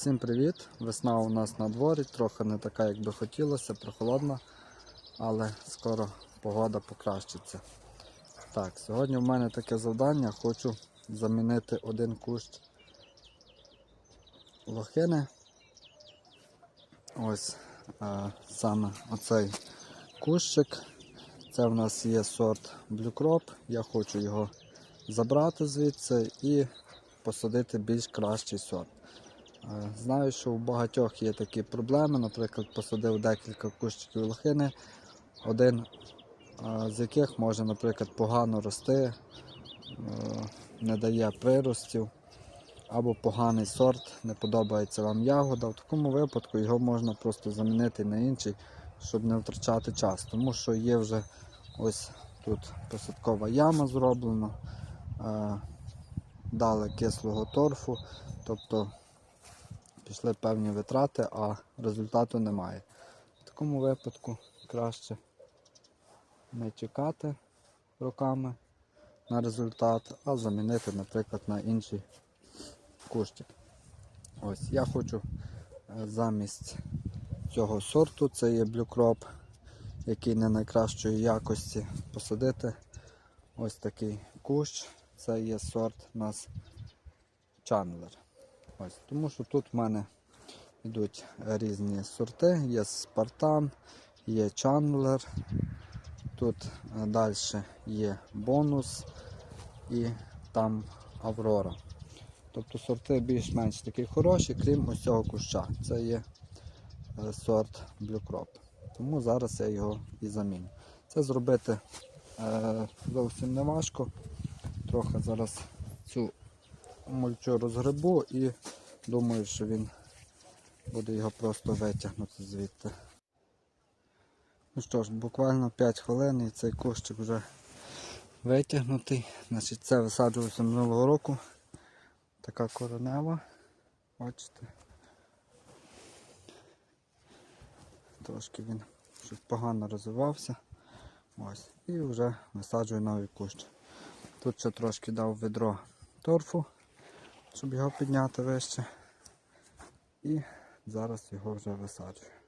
Всім привіт! Весна у нас на дворі, трохи не така, як би хотілося, прохолодна, але скоро погода покращиться. Так, сьогодні в мене таке завдання. Хочу замінити один кущ лохини. Ось е, саме оцей кущик. Це в нас є сорт Crop. Я хочу його забрати звідси і посадити більш кращий сорт. Е, Знаю, що у багатьох є такі проблеми. Наприклад, посадив декілька кущиків лохини, один е, з яких може, наприклад, погано рости, е, не дає приростів, або поганий сорт, не подобається вам ягода. В такому випадку його можна просто замінити на інший, щоб не втрачати час. Тому що є вже ось тут посадкова яма зроблена, дали кислого торфу. Тобто пішли певні витрати, а результату немає. В такому випадку краще не чекати роками на результат, а замінити, наприклад, на інший кущик. Ось, я хочу е, замість цього сорту, це є Crop, який не найкращої якості, посадити ось такий кущ. Це є сорт у нас Chandler. Ось, тому що тут в мене йдуть різні сорти. Є Спартан, є Чандлер. Тут далі є бонус і там Аврора. Тобто сорти більш-менш такі хороші, крім ось цього куща. Це є е, сорт Crop. Тому зараз я його і заміню. Це зробити е, зовсім не важко. Трохи зараз цю мульчу розгребу і думаю, що він буде його просто витягнути звідти. Ну що ж, буквально 5 хвилин і цей кущик вже витягнутий. Значить, Це висаджувався минулого року. Така коронева. Бачите. Трошки він щось погано розвивався. Ось. І вже висаджую новий кущ. Тут ще трошки дав ведро торфу щоб його підняти вище. І зараз його вже висаджую.